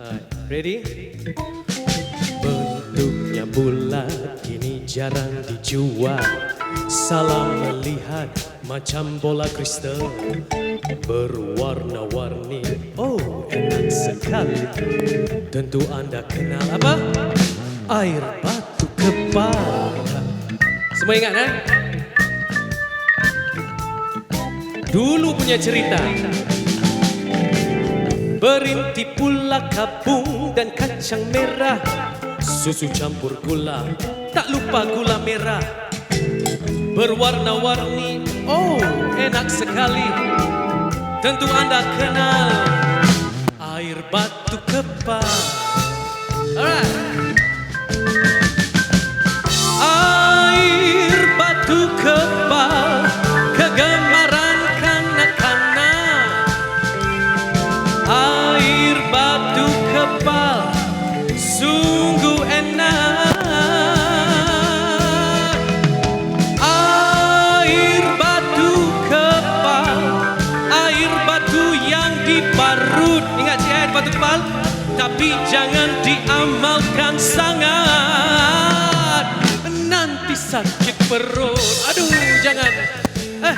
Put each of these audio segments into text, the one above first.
Alright, ready? Bentuknya bulat kini jarang dijual Salah melihat macam bola kristal Berwarna-warni, oh enak sekali Tentu anda kenal apa? Air batu kepal Semua ingat eh? Dulu punya cerita Berinti pula kapung dan kacang merah. Susu campur gula, tak lupa gula merah. Berwarna-warni, oh enak sekali. Tentu anda kenal Air batu kepal kepal Tapi jangan diamalkan sangat Nanti sakit perut Aduh jangan Eh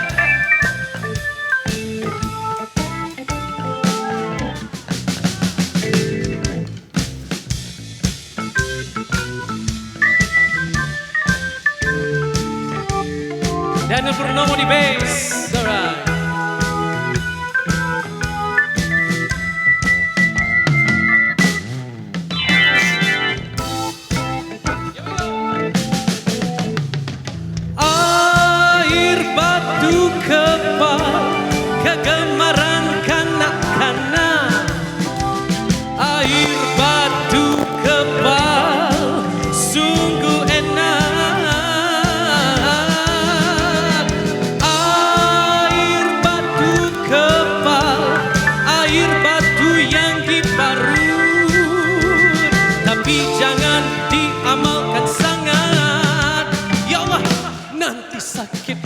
Daniel Purnomo di bass. Alright. Batu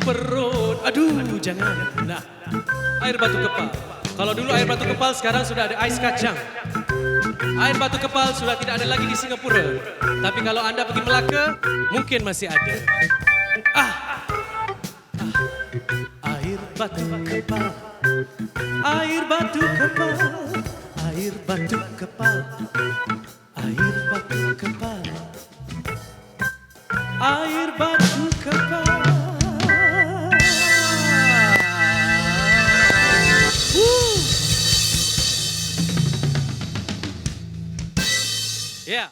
perut. Aduh jangan. Nah air batu kepal. Kalau dulu air batu kepal sekarang sudah ada ais kacang. Air batu kepal sudah tidak ada lagi di Singapura. Tapi kalau Anda pergi Melaka, mungkin masih ada. Ah, ah. Air batu kepal, air batu kepal, air batu kepal, air batu kepal, air batu Yeah.